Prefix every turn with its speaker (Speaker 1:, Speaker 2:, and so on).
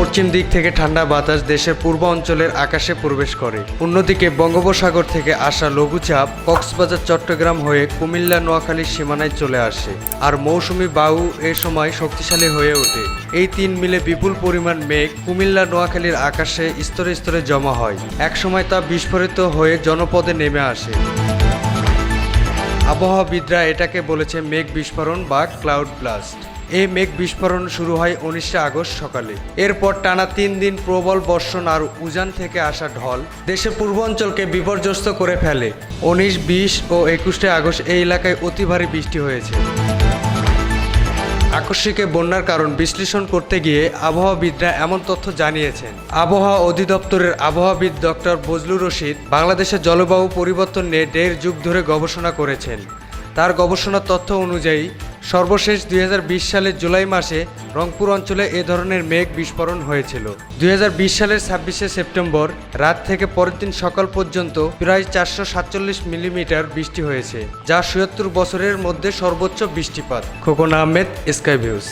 Speaker 1: পশ্চিম দিক থেকে ঠান্ডা বাতাস দেশের পূর্ব অঞ্চলের আকাশে প্রবেশ করে। অন্যদিকে বঙ্গোপসাগর থেকে আসা লঘুচাপ কক্সবাজার, চট্টগ্রাম হয়ে কুমিল্লা নোয়াখালীর সীমানায় চলে আসে আর মৌসুমি বায়ু এ সময় শক্তিশালী হয়ে ওঠে। এই তিন মিলে বিপুল পরিমাণ মেঘ কুমিল্লা, নোয়াখালীর আকাশে স্তরে স্তরে জমা হয়। একসময় তা বিস্ফোরিত হয়ে জনপদে নেমে আসে। আবহাওয়াবিদরা এটাকে বলেছে মেঘ বিস্ফোরণ বা ক্লাউড ব্লাস্ট। এই মেঘ বিস্ফোরণ শুরু হয় উনিশে আগস্ট সকালে। এরপর টানা তিন দিন প্রবল বর্ষণ আর উজান থেকে আসা ঢল দেশের পূর্বাঞ্চলকে বিপর্যস্ত করে ফেলে। উনিশ, বিশ ও একুশে আগস্ট এই এলাকায় অতি ভারী বৃষ্টি হয়েছে। আকস্মিকে বন্যার কারণ বিশ্লেষণ করতে গিয়ে আবহাওয়াবিদরা এমন তথ্য জানিয়েছেন। আবহাওয়া অধিদপ্তরের আবহাওয়াবিদ ডক্টর বজলুর রশিদ বাংলাদেশের জলবায়ু পরিবর্তন নিয়ে দেড় যুগ ধরে গবেষণা করেছেন। তার গবেষণার তথ্য অনুযায়ী সর্বশেষ দুই হাজার বিশ সালের জুলাই মাসে রংপুর অঞ্চলে এ ধরনের মেঘ বিস্ফোরণ হয়েছিল। দুই হাজার বিশ সালের ছাব্বিশে সেপ্টেম্বর রাত থেকে পরের দিন সকাল পর্যন্ত প্রায় চারশো সাতচল্লিশ মিলিমিটার বৃষ্টি হয়েছে, যা সুয়াত্তর বছরের মধ্যে সর্বোচ্চ বৃষ্টিপাত। Khokon Ahmed, sky views.